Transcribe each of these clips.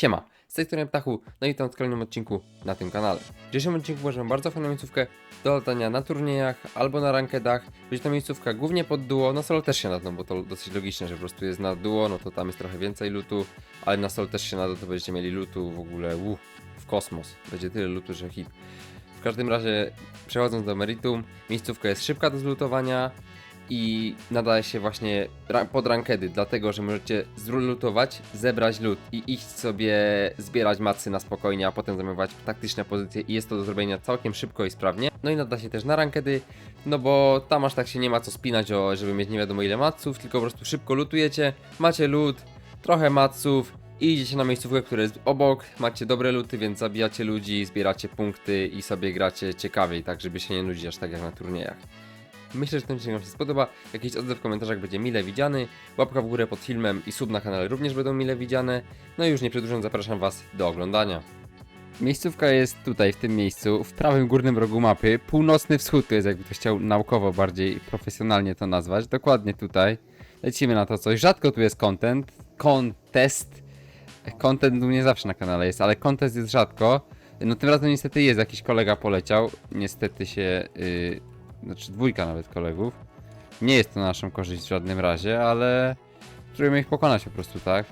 Siema, z tej strony Ptachu, no i witam w kolejnym odcinku na tym kanale. W dzisiejszym odcinku uważam bardzo fajną miejscówkę do latania na turniejach albo na rankedach. Będzie to miejscówka głównie pod duo, na solo też się nada, bo to dosyć logiczne, że po prostu jest na duo, no to tam jest trochę więcej lutu, ale na solo też się nada, to będziecie mieli lutu w ogóle, uh, w kosmos. Będzie tyle lutu, że hit. W każdym razie, przechodząc do meritum, miejscówka jest szybka do zlutowania i nadaje się właśnie pod rankedy, dlatego że możecie zlutować, zebrać lód i iść sobie zbierać macy na spokojnie, a potem zajmować taktyczne pozycje i jest to do zrobienia całkiem szybko i sprawnie. No i nada się też na rankedy, no bo tam aż tak się nie ma co spinać, o, żeby mieć nie wiadomo ile maców, tylko po prostu szybko lutujecie, macie lód, trochę maców i idziecie na miejscówkę, która jest obok, macie dobre luty, więc zabijacie ludzi, zbieracie punkty i sobie gracie ciekawiej, tak żeby się nie nudzić aż tak jak na turniejach. Myślę, że ten odcinek Wam się spodoba. Jakiś odzew w komentarzach będzie mile widziany. Łapka w górę pod filmem i sub na kanale również będą mile widziane. No i już nie przedłużam, zapraszam Was do oglądania. Miejscówka jest tutaj, w tym miejscu, w prawym górnym rogu mapy. Północny wschód to jest, jakby ktoś chciał naukowo, bardziej profesjonalnie to nazwać. Dokładnie tutaj. Lecimy na to coś. Rzadko tu jest content. Contest. Content u mnie zawsze na kanale jest, ale contest jest rzadko. No tym razem niestety jest, jakiś kolega poleciał. Niestety się... Yy, znaczy dwójka nawet kolegów. Nie jest to na naszą korzyść w żadnym razie, ale spróbujemy ich pokonać po prostu, tak?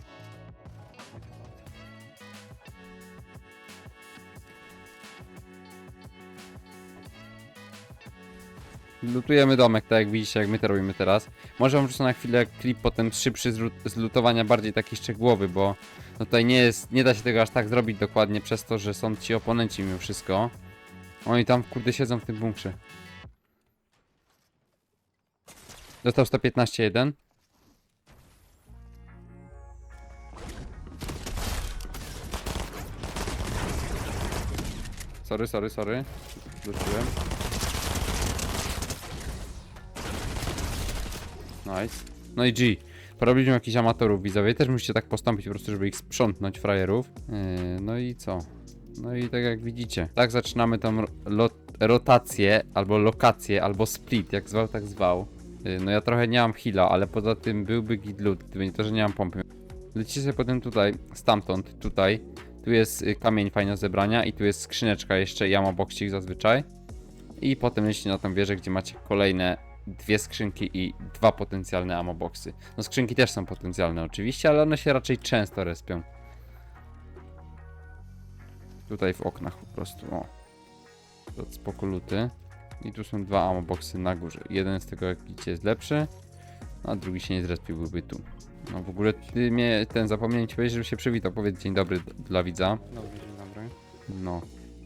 Lutujemy domek, tak jak widzicie, jak my to robimy teraz. Może wam wrzucę na chwilę klip potem szybszy z lutowania, bardziej taki szczegółowy, bo no tutaj nie jest, nie da się tego aż tak zrobić dokładnie przez to, że są ci oponenci mimo wszystko. Oni tam kurde siedzą w tym bunkrze. Dostał 115-1. Sorry, sorry, sorry. Wróciłem. Nice. No i G. Porobiliśmy jakichś amatorów widzowie. Też musicie tak postąpić po prostu, żeby ich sprzątnąć, frajerów. Yy, no i co? No i tak jak widzicie. Tak zaczynamy tą rotację, albo lokację, albo split, jak zwał, tak zwał. Yy, No ja trochę nie mam heala, ale poza tym byłby git loot, gdyby nie to, że nie mam pompy. Lecicie sobie potem tutaj, stamtąd, tutaj. Tu jest y, kamień fajny do zebrania i tu jest skrzyneczka jeszcze i ammoboxik zazwyczaj. I potem lecicie na tą wieżę, gdzie macie kolejne dwie skrzynki i dwa potencjalne ammoboxy. No skrzynki też są potencjalne oczywiście, ale one się raczej często respią. Tutaj w oknach po prostu, o. To spoko luty. I tu są dwa ammoboxy na górze. Jeden z tego jak widzicie jest lepszy, a drugi się nie zrespił, byłby tu. No w ogóle ty mnie, ten zapomniałem ci powiedzieć, żeby się przywitał. Powiedz dzień dobry dla widza. Dobry, dzień dobry. No.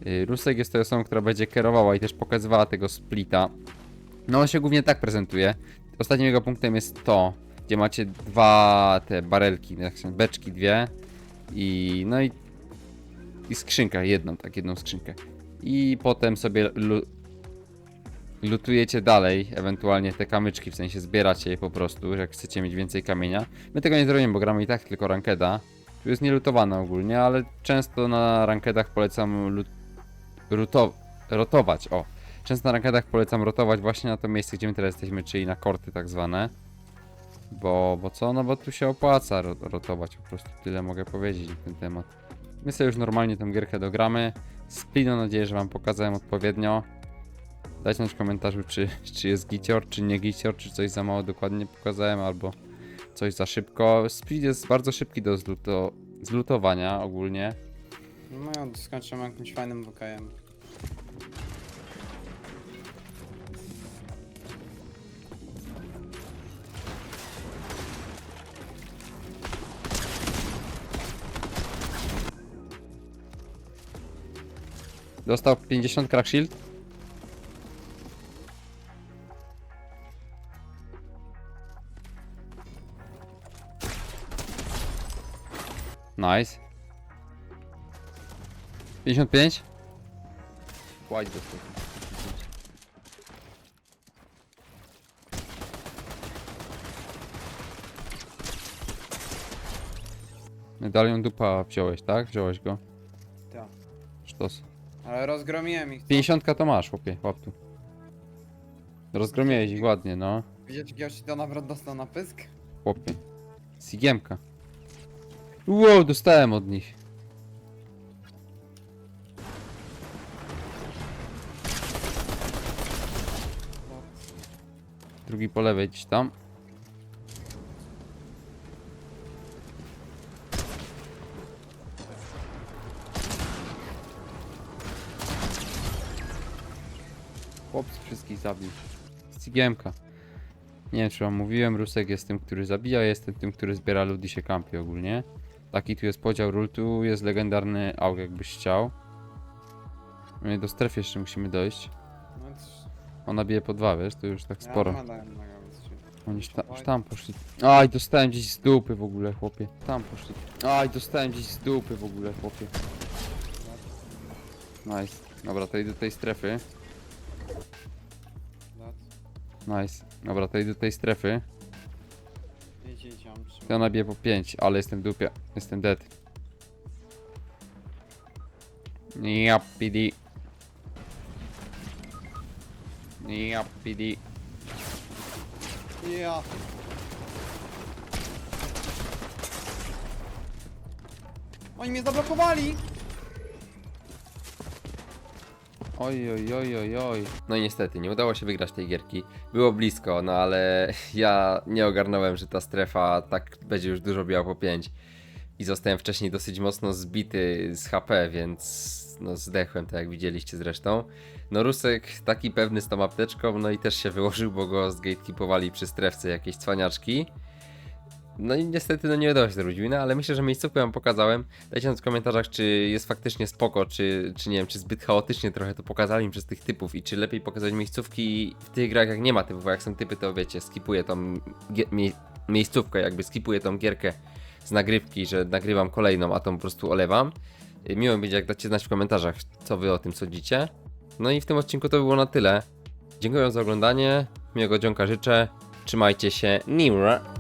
Y, Rusek jest tą osobą, która będzie kierowała i też pokazywała tego splita. No on się głównie tak prezentuje. Ostatnim jego punktem jest to, gdzie macie dwa te barelki, się beczki dwie i no i, i skrzynkę, jedną, tak, jedną skrzynkę. I potem sobie lutujecie dalej, ewentualnie te kamyczki, w sensie zbieracie je po prostu, jak chcecie mieć więcej kamienia. My tego nie zrobimy, bo gramy i tak tylko rankeda. Tu jest nielutowane ogólnie, ale często na rankedach polecam lut, ruto, rotować, o. Często na rankedach polecam rotować właśnie na to miejsce, gdzie my teraz jesteśmy, czyli na korty tak zwane. Bo, bo co? No bo tu się opłaca ro, rotować, po prostu tyle mogę powiedzieć na ten temat. My sobie już normalnie tę gierkę dogramy. Split mam nadzieję, że wam pokazałem odpowiednio. Dajcie znać w komentarzu, czy, czy jest gicior, czy nie gicior, czy coś za mało dokładnie pokazałem, albo coś za szybko. Split jest bardzo szybki do zluto, zlutowania ogólnie. No ja skończyłem jakimś fajnym WKM. Dostał 50 crack shield. Nice. 55. Kładź dostał. Medalion dupa wziąłeś, tak? Wziąłeś go. Tak. Sztos. Ale rozgromiłem ich. 50 to masz, chłopie, łap tu. Rozgromiłeś ich ładnie, no. Widzieć jakiegoś to nawet dostał na pysk? Chłopie. Sigiemka. Wow, dostałem od nich. Drugi po lewej gdzieś tam. Chłop wszystkich zabił. Stigiemka. Nie wiem, czy wam mówiłem, Rusek jest tym, który zabija, jestem tym, który zbiera ludzi się kampi ogólnie. Taki tu jest podział ról, tu jest legendarny auk, jakbyś chciał. My do strefy jeszcze musimy dojść. No, Ona bije po dwa, wiesz, to już tak ja sporo. się- Oni już, ta, już tam poszli. Aj, dostałem gdzieś z dupy w ogóle, chłopie. Tam poszli. Aj, dostałem gdzieś z dupy w ogóle, chłopie. Nice. Dobra, to idę do tej strefy. Nice. Dobra, to idę do tej strefy. Ja bije po 5, ale jestem w dupie. Jestem dead. Ja PD. Ja PD. Ja. Oni mnie zablokowali! Oj, oj, oj, oj, oj. No i niestety, nie udało się wygrać tej gierki. Było blisko, no ale ja nie ogarnąłem, że ta strefa tak będzie już dużo biała po 5. I zostałem wcześniej dosyć mocno zbity z HP, więc no zdechłem, tak jak widzieliście zresztą. No Rusek taki pewny z tą apteczką, no i też się wyłożył, bo go zgatekeepowali przy strefce jakieś cwaniaczki. No i niestety no nie udało się zrobić wina, ale myślę, że miejscówkę wam pokazałem. Dajcie nam w komentarzach, czy jest faktycznie spoko, czy, czy nie wiem, czy zbyt chaotycznie trochę to pokazali przez tych typów i czy lepiej pokazać miejscówki w tych grach jak nie ma typów, bo jak są typy to wiecie, skipuję tą mie miejscówkę, jakby skipuję tą gierkę z nagrywki, że nagrywam kolejną, a tą po prostu olewam. Miło mi będzie jak dacie znać w komentarzach, co wy o tym sądzicie. No i w tym odcinku to by było na tyle. Dziękuję za oglądanie, miłego dzionka życzę, trzymajcie się, Nimra.